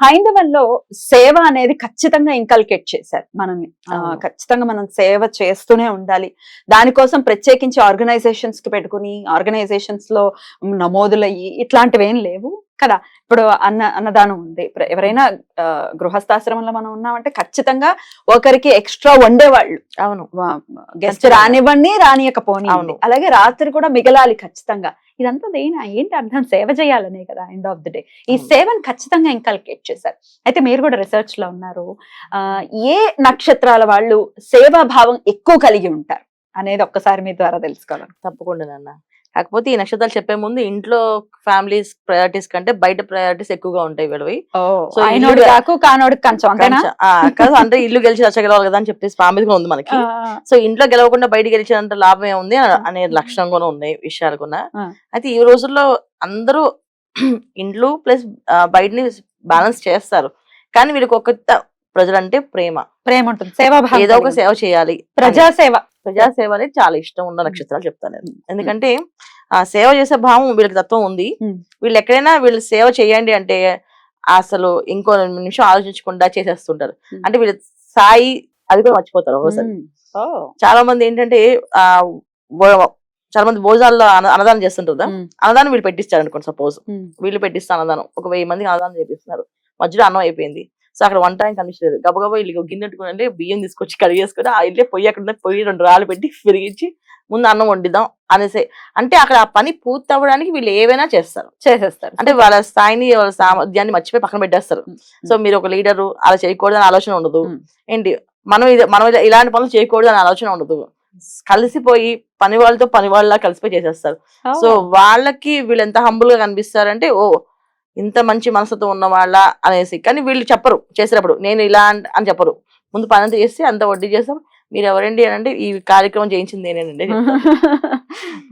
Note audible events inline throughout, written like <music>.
హైందవంలో సేవ అనేది ఖచ్చితంగా ఇంకల్కేట్ చేశారు మనల్ని. ఖచ్చితంగా మనం సేవ చేస్తూనే ఉండాలి. దానికోసం ప్రత్యేకించి ఆర్గనైజేషన్స్కి పెట్టుకుని ఆర్గనైజేషన్స్లో నమోదులయ్యి ఇట్లాంటివి ఏం లేవు కదా. ఇప్పుడు అన్న అన్నదానం ఉంది. ఎవరైనా గృహస్థాశ్రమంలో మనం ఉన్నామంటే ఖచ్చితంగా ఒకరికి ఎక్స్ట్రా వండేవాళ్ళు అవును. గెస్ట్. రానివ్వండి రానియకపోని అవును. అలాగే రాత్రి కూడా మిగలాలి ఖచ్చితంగా. ఇదంతా దేనా ఏంటి అర్థం సేవ చేయాలనే కదా ఎండ్ ఆఫ్ ది డే ఈ. సేవను ఖచ్చితంగా ఇంకల్కేట్ చేశారు. అయితే మీరు కూడా రీసెర్చ్లో ఉన్నారు ఆ ఏ నక్షత్రాల వాళ్ళు సేవాభావం ఎక్కువ కలిగి ఉంటారు అనేది ఒక్కసారి మీ ద్వారా తెలుసుకోవాలి తప్పకుండా నాన్న. కాకపోతే ఈ నక్షత్రాలు చెప్పే ముందు ఇంట్లో ఫ్యామిలీస్ ప్రయారిటీస్ కంటే బయట ప్రయారిటీస్ ఎక్కువగా ఉంటాయి వీళ్ళవి. ఆ, కాదు అంటే ఇల్లు గెలిచి రచ్చగలవాలి కదా అని చెప్పేసి సామెత ఉంది మనకి. సో ఇంట్లో గెలవకుండా బయట గెలిచినంత లాభం ఏముంది అనే లక్షణం కూడా ఉన్నాయి విషయాలు కూడా. అయితే ఈ రోజుల్లో అందరూ <clears throat> ఇంట్లో ప్లస్ బయటని బ్యాలెన్స్ చేస్తారు. కానీ వీళ్ళకి ఒక ప్రజలంటే ప్రేమ. ప్రేమ ఉంటుంది సేవాభావం ఏదో ఒక సేవ చేయాలి. ప్రజాసేవ. ప్రజాసేవ అనేది చాలా ఇష్టం ఉన్న నక్షత్రాలు చెప్తాను నేను. ఎందుకంటే ఆ సేవ చేసే భావం వీళ్ళకి తత్వం ఉంది. వీళ్ళు ఎక్కడైనా వీళ్ళు సేవ చేయండి అంటే అసలు ఇంకో నిమిషం ఆలోచించకుండా చేసేస్తుంటారు. అంటే వీళ్ళ స్థాయి అది కూడా మర్చిపోతారు ఒకసారి. చాలా మంది ఏంటంటే ఆ చాలా మంది భోజనాల్లో అన్న- అన్నదానం చేస్తుంటారు. అన్నదానం వీళ్ళు పెట్టిస్తారు అనుకోండి సపోజ్. వీళ్ళు పెట్టిస్తారు అన్నదానం. ఒక వెయ్యి మందికి అన్నదానం చేపిస్తున్నారు. మధ్యలో అన్నం అయిపోయింది. సో అక్కడ వంట ఆయన కనిపించలేదు గబగబా ఇల్లు గిన్నె పెట్టుకుని అంటే బియ్యం తీసుకొచ్చి కడిగేసుకొని ఆ ఇల్లే పొయ్యి అక్కడ ఉన్న పొయ్యి రెండు రాళ్ళు పెట్టి ఫిరిగించి ముందు అన్నం వండిద్దాం అనేసి. అంటే అక్కడ ఆ పని పూర్తి అవ్వడానికి వీళ్ళు ఏవైనా చేస్తారు. చేసేస్తారు. అంటే వాళ్ళ స్థాయిని వాళ్ళ సామర్థ్యాన్ని మర్చిపోయి పక్కన పెట్టేస్తారు. సో మీరు ఒక లీడరు అలా చేయకూడదు ఆలోచన ఉండదు. ఏంటి? మనం ఇది మనం ఇలా- ఇలాంటి పనులు చేయకూడదు అని ఆలోచన ఉండదు. కలిసిపోయి పని వాళ్ళతో పని వాళ్ళ కలిసిపోయి చేసేస్తారు. సో వాళ్ళకి వీళ్ళు ఎంత హంబుల్గా కనిపిస్తారంటే ఓ ఇంత మంచి మనసుతో ఉన్న వాళ్ళ అనేసి. కానీ వీళ్ళు చెప్పరు చేసేటప్పుడు నేను ఇలా అన్- అని చెప్పరు. ముందు పని అంతా చేసి అంత వడ్డీ చేస్తాం. మీరు ఎవరండి అని అంటే ఈ కార్యక్రమం చేయించింది నేనేనండి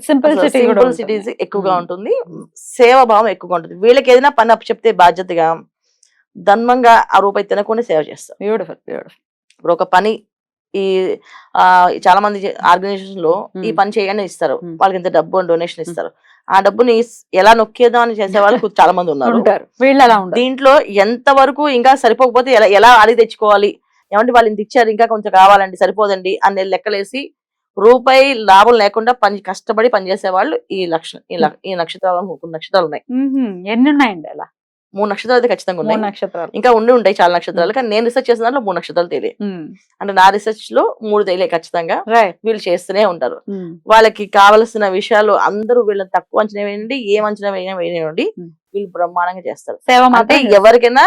సింపుల్ సింపుల్ సిటీస్ ఎక్కువగా ఉంటుంది. సేవ భావం ఎక్కువగా ఉంటుంది. వీళ్ళకి ఏదైనా పని అప్పు చెప్తే బాధ్యతగా ధర్మంగా ఆ రూపాయి తినకుండా సేవ చేస్తారు. బ్యూటిఫుల్ బ్యూటిఫుల్ ఇప్పుడు ఒక పని ఈ ఆ చాలా మంది ఆర్గనైజేషన్లో ఈ Hmm. పని చేయని ఇస్తారు. Hmm. వాళ్ళకి ఇంత డబ్బు డొనేషన్ ఇస్తారు. ఆ డబ్బుని ఎలా నొక్కేద్దాం అని చేసే వాళ్ళు <laughs> చాలా మంది ఉన్నారు వీళ్ళు అలా దీంట్లో ఎంత వరకు ఇంకా సరిపోకపోతే ఎలా ఎలా అడిగి తెచ్చుకోవాలి? ఏమంటే వాళ్ళు ఇంత ఇచ్చారు ఇంకా కొంచెం కావాలండి సరిపోదండి అని లెక్కలేసి రూపాయి లాభం లేకుండా పని కష్టపడి పనిచేసే వాళ్ళు ఈ లక్ష ఈ నక్షత్రాలు నక్షత్రాలు ఉన్నాయి. ఎన్ని ఉన్నాయండి అలా? మూడు నక్షత్రాలు అయితే ఖచ్చితంగా ఉన్నాయి. నక్షత్రాలు. ఇంకా ఉండి ఉంటాయి చాలా నక్షత్రాలు. కానీ నేను రీసెర్చ్ చేసిన దాంట్లో మూడు నక్షత్రాలు తెలియ అంటే నా రీసెర్చ్లో మూడు తెలియ ఖచ్చితంగా వీళ్ళు చేస్తూనే ఉంటారు. వాళ్ళకి కావలసిన విషయాలు అందరూ వీళ్ళని తక్కువ అంచనా వేయండి ఏం అంచనా వేయని వేయనివ్వండి. వీళ్ళు బ్రహ్మాండంగా చేస్తారు. సేవ అంటే ఎవరికైనా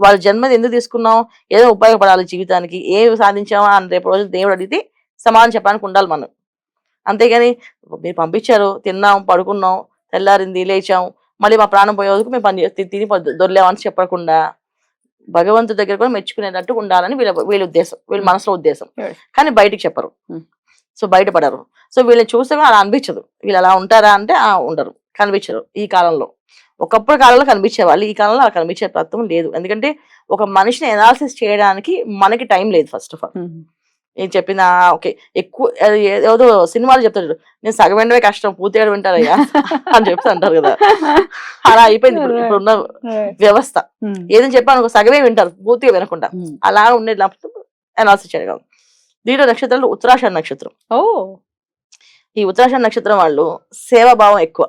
వాళ్ళ జన్మది ఎందుకు తీసుకున్నాం ఏదో ఉపయోగపడాలి జీవితానికి ఏమి సాధించామా అని రేపు రోజు దేవుడు అడిగితే సమాధానం చెప్పడానికి ఉండాలి మనం. అంతేగాని మీరు పంపించారు తిన్నాం పడుకున్నాం తెల్లారింది లేచాం మళ్ళీ మా ప్రాణం పోయే వరకు మేము పని తిని దొర్లేమని చెప్పకుండా భగవంతుడి దగ్గర కూడా మెచ్చుకునేటట్టు ఉండాలని వీళ్ళ వీళ్ళ ఉద్దేశం వీళ్ళ మనసులో ఉద్దేశం. కానీ బయటికి చెప్పరు. Hmm. సో బయటపడరు. సో వీళ్ళని చూస్తే కూడా అలా అనిపించదు. వీళ్ళు అలా ఉంటారా అంటే ఆ ఉండరు. కనిపించరు ఈ కాలంలో. ఒకప్పుడు కాలంలో కనిపించేవాళ్ళు ఈ కాలంలో అలా కనిపించే తత్వం లేదు. ఎందుకంటే ఒక మనిషిని ఎనాలిసిస్ చేయడానికి మనకి టైం లేదు ఫస్ట్ ఆఫ్ ఆల్ నేను చెప్పిన ఓకే ఎక్కువ ఏదో సినిమాలు చెప్తాడు నేను సగం వినవే కష్టం పూర్తి ఏడు వింటారయ్యా <laughs> అని చెప్తే అంటారు కదా. అలా అయిపోయింది ఇప్పుడు ఇప్పుడున్న వ్యవస్థ. ఏదని చెప్పాను సగమే వింటారు పూర్తిగా వినకుండా. అలా ఉండేది అనాలిసిస్ చేయగలం దీంట్లో నక్షత్రాలు ఉత్తరాషాఢ నక్షత్రం. ఓ ఈ ఉత్తరాషాఢ నక్షత్రం వాళ్ళు సేవాభావం ఎక్కువ.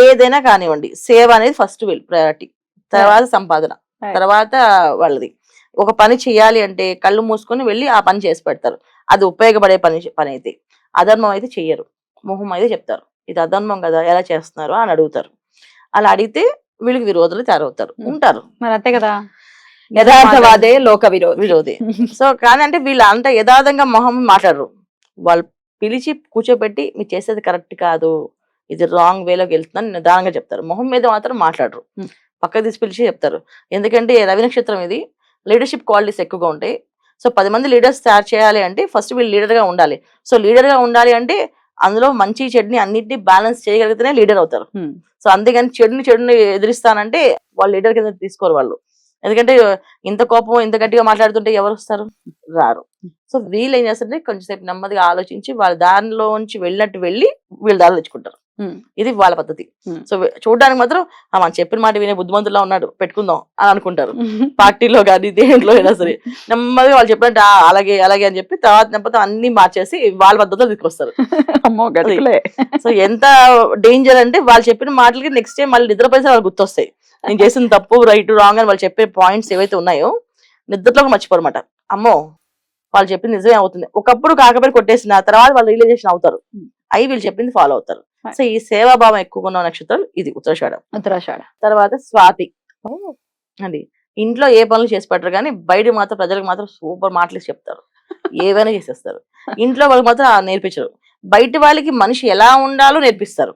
ఏదైనా కానివ్వండి సేవ అనేది ఫస్ట్ వీల్ ప్రయారిటీ తర్వాత సంపాదన. తర్వాత వాళ్ళది. ఒక పని చేయాలి అంటే కళ్ళు మూసుకొని వెళ్ళి ఆ పని చేసి పెడతారు. అది ఉపయోగపడే పని పని అయితే అధర్మం అయితే చెయ్యరు. మొహం అయితే చెప్తారు. ఇది అధర్మం కదా ఎలా చేస్తున్నారు? అని అడుగుతారు. అలా అడిగితే వీళ్ళకి విరోధులు తయారవుతారు. ఉంటారు. మరి అంతే కదా. యథార్థవాదే లోక విరోధి. విరోధి. సో కానీ అంటే వీళ్ళు అంత యథార్థంగా మొహం మాట్లాడరు. వాళ్ళు పిలిచి కూర్చోబెట్టి మీరు చేసేది కరెక్ట్ కాదు. ఇది రాంగ్ వేలోకి వెళ్తుందని నిదానంగా చెప్తారు. మొహం మీద మాత్రం మాట్లాడరు. పక్కకు తీసి పిలిచి చెప్తారు. ఎందుకంటే రవి నక్షత్రం ఇది. లీడర్షిప్ క్వాలిటీస్ ఎక్కువగా ఉంటాయి. సో పది మంది లీడర్స్ తయారు చేయాలి అంటే ఫస్ట్ వీళ్ళు leader గా ఉండాలి. సో leader గా ఉండాలి అంటే అందులో మంచి చెడుని అన్నిటిని బ్యాలెన్స్ చేయగలిగితేనే లీడర్ అవుతారు. సో అంతేగాని చెడుని చెడుని ఎదిరిస్తానంటే వాళ్ళు లీడర్ కింద తీసుకోరు వాళ్ళు. ఎందుకంటే ఇంత కోపం ఇంత గట్టిగా మాట్లాడుతుంటే ఎవరు వస్తారు? రారు. సో వీళ్ళు ఏం చేస్తారంటే కొంచెంసేపు నెమ్మదిగా ఆలోచించి వాళ్ళ దారిలోంచి వెళ్ళినట్టు వెళ్ళి వీళ్ళు దారి తెచ్చుకుంటారు. ఇది వాళ్ళ పద్ధతి. సో చూడడానికి మాత్రం "ఆ, మనం చెప్పిన మాట వినే బుద్ధిమంతులా ఉన్నాడు పెట్టుకుందాం అని అనుకుంటారు. <laughs> పార్టీలో కానీ దేంట్లో అయినా సరే. నెమ్మదిగా వాళ్ళు చెప్పినట్టు "ఆ, అలాగే అలాగే అని చెప్పి తర్వాత నెమ్మది అన్ని మార్చేసి వాళ్ళ పద్ధతిలో తీసుకొస్తారు. <laughs> సో ఎంత డేంజర్ అంటే వాళ్ళు చెప్పిన మాటలకి నెక్స్ట్ టైం మళ్ళీ నిద్రపోయి వాళ్ళు గుర్తొస్తాయి. నేను చేసిన తప్పు రైట్ రాంగ్ అని వాళ్ళు చెప్పే పాయింట్స్ ఏవైతే ఉన్నాయో నిద్రలో మర్చిపోరమాట అమ్మో! వాళ్ళు చెప్పింది నిజమే అవుతుంది. ఒకప్పుడు కాకపోయి కొట్టేసిన తర్వాత వాళ్ళు రియలైజేషన్ అవుతారు. అవి వీళ్ళు చెప్పింది ఫాలో అవుతారు. సో ఈ సేవాభావం ఎక్కువ ఉన్న నక్షత్రాలు ఇది ఉత్తరాషాఢ. ఉత్తరాషాఢ. తర్వాత స్వాతి. అండి ఇంట్లో ఏ పనులు చేసి పెట్టరు కానీ బయట మాత్రం ప్రజలకు మాత్రం సూపర్ మాటలు చెప్తారు. ఏవైనా చేసేస్తారు. ఇంట్లో వాళ్ళకి మాత్రం నేర్పించరు. బయట వాళ్ళకి మనిషి ఎలా ఉండాలో నేర్పిస్తారు.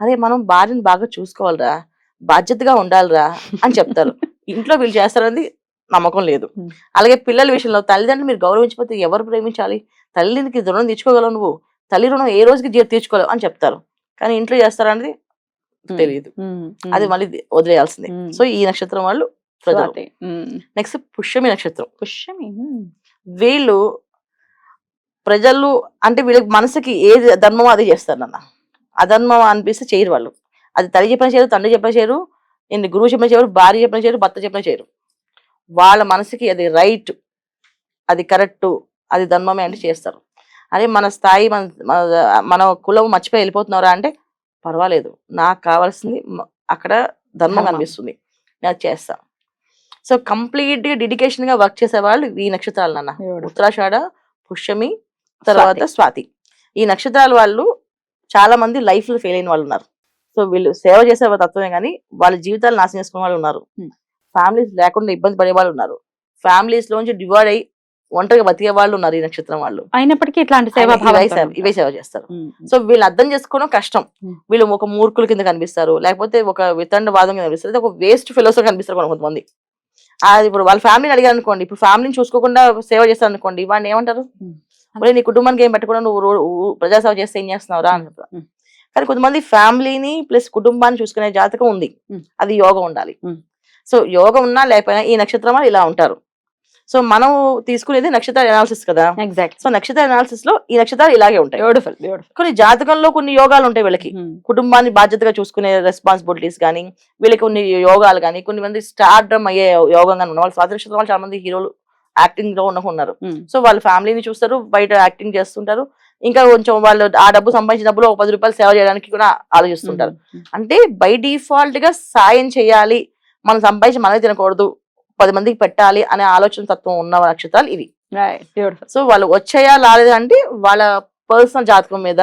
అదే మనం భార్యను బాగా చూసుకోవాలిరా బాధ్యతగా ఉండాలిరా అని చెప్తారు. ఇంట్లో వీళ్ళు చేస్తారని నమ్మకం లేదు. అలాగే పిల్లల విషయంలో తల్లిదండ్రులు మీరు గౌరవించకపోతే ఎవరు ప్రేమించాలి? తల్లికి రుణం తీర్చుకోగలవు నువ్వు? తల్లి రుణం ఏ రోజుకి తీర్చుకోలేవు అని చెప్తారు. కానీ ఇంట్లో చేస్తారనేది తెలియదు. అది మళ్ళీ వదిలేయాల్సిందే. సో ఈ నక్షత్రం వాళ్ళు. నెక్స్ట్ పుష్యమి నక్షత్రం. పుష్యమి. వీళ్ళు ప్రజలు అంటే వీళ్ళకి మనసుకి ఏది ధర్మమో అది చేస్తారు నాన్న. అధర్మం అనిపిస్తే చేయరు వాళ్ళు. అది తల్లి చెప్పిన చేయరు తండ్రి చెప్పిన చేయరు ఏంటి గురువు చెప్పిన చేయరు భార్య చెప్పిన చేయరు భర్త చెప్పిన చేయరు. వాళ్ళ మనసుకి అది రైట్ అది కరెక్ట్ అది ధర్మమే అంటే చేస్తారు. అదే మన స్థాయి మన మన- కులం మర్చిపోయి వెళ్ళిపోతున్నారా అంటే పర్వాలేదు. నాకు కావాల్సింది అక్కడ ధర్మం. కనిపిస్తుంది నేను అది చేస్తా. సో కంప్లీట్గా డెడికేషన్గా వర్క్ చేసే వాళ్ళు ఈ నక్షత్రాలు నాన్న. ఉత్తరాషాఢ పుష్యమి తర్వాత స్వాతి. ఈ నక్షత్రాల వాళ్ళు చాలా మంది లైఫ్లో ఫెయిల్ అయిన వాళ్ళు ఉన్నారు. సో వీళ్ళు సేవ చేసే తత్వమే కానీ వాళ్ళ జీవితాలు నాశనం చేసుకునే వాళ్ళు ఉన్నారు. ఫ్యామిలీస్ లేకుండా ఇబ్బంది పడే వాళ్ళు ఉన్నారు. ఫ్యామిలీస్ లోంచి డివైడ్ అయ్యి ఒంటరిగా బతికే వాళ్ళు ఉన్నారు ఈ నక్షత్రం వాళ్ళు. అయినప్పటికీ ఇట్లాంటి సేవా ఇవే సేవ- ఇవే సేవ చేస్తారు. సో వీళ్ళు అర్థం చేసుకోవడం కష్టం. వీళ్ళు ఒక మూర్ఖుల కింద కనిపిస్తారు. లేకపోతే ఒక వితండవాదం కింద కనిపిస్తారు. ఒక వేస్ట్ ఫెలోస్ కనిపిస్తారు కొంత- కొంతమంది అది ఇప్పుడు వాళ్ళ ఫ్యామిలీని అడిగారు అనుకోండి. ఇప్పుడు ఫ్యామిలీని చూసుకోకుండా సేవ చేస్తారు అనుకోండి వాడిని ఏమంటారు. మరి నీ కుటుంబానికి ఏం పెట్టకుండా నువ్వు రో- ప్రజాసేవ చేస్తే ఏం చేస్తున్నావురా? అని చెప్తారు. కానీ కొంతమంది ఫ్యామిలీని ప్లస్ కుటుంబాన్ని చూసుకునే జాతకం ఉంది. అది యోగం ఉండాలి. సో యోగం ఉన్నా లేకపోయినా ఈ నక్షత్రం వాళ్ళు ఇలా ఉంటారు. సో మనం తీసుకునేది నక్షత్ర అనాలిసిస్ కదా? ఎగ్జాక్ట్ సో నక్షత్ర అనాలిసిస్లో ఈ నక్షత్రాలు ఇలాగే ఉంటాయి. బ్యూటిఫుల్ బ్యూటిఫుల్ కొన్ని జాతకంలో కొన్ని యోగాలు ఉంటాయి వీళ్ళకి. కుటుంబాన్ని బాధ్యతగా చూసుకునే రెస్పాన్సిబిలిటీస్ కానీ వీళ్ళకి కొన్ని యోగాలు కానీ కొన్ని మంది స్టార్ డ్రమ్ అయ్యే యోగంగా ఉన్న వాళ్ళు స్వాతంత్ర వాళ్ళు చాలా మంది హీరోలు యాక్టింగ్లో ఉన్న ఉన్నారు. సో వాళ్ళ ఫ్యామిలీని చూస్తారు బయట యాక్టింగ్ చేస్తుంటారు. ఇంకా కొంచెం వాళ్ళు ఆ డబ్బు సంపాదించిన డబ్బులు ఒక పది రూపాయలు సేవ చేయడానికి కూడా ఆలోచిస్తుంటారు. అంటే బై డిఫాల్ట్గా సాయం చేయాలి. మనం సంపాదించి మనమే తినకూడదు. పది మందికి పెట్టాలి అనే ఆలోచన తత్వం ఉన్న నక్షత్రాలు ఇవి. సో వాళ్ళు వచ్చాయా రాలేదా అంటే వాళ్ళ పర్సనల్ జాతకం మీద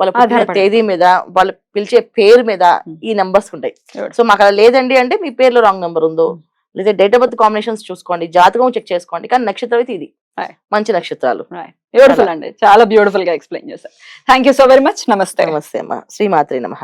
వాళ్ళ. తేదీ మీద వాళ్ళు పిలిచే పేరు మీద Hmm. ఈ నెంబర్స్ ఉంటాయి. సో మాకు అలా లేదండి అంటే మీ పేరులో రాంగ్ నెంబర్ ఉందో. లేదా డేట్ ఆఫ్ బర్త్ కాంబినేషన్స్ చూసుకోండి జాతకం చెక్ చేసుకోండి కానీ నక్షత్రం అయితే ఇది. మంచి నక్షత్రాలు. బ్యూటిఫుల్ అండి. చాలా బ్యూటిఫుల్గా ఎక్స్ప్లెయిన్ చేశారు. Thank you so very much నమస్తే నమస్తే అమ్మ. శ్రీమాత్రి నమ.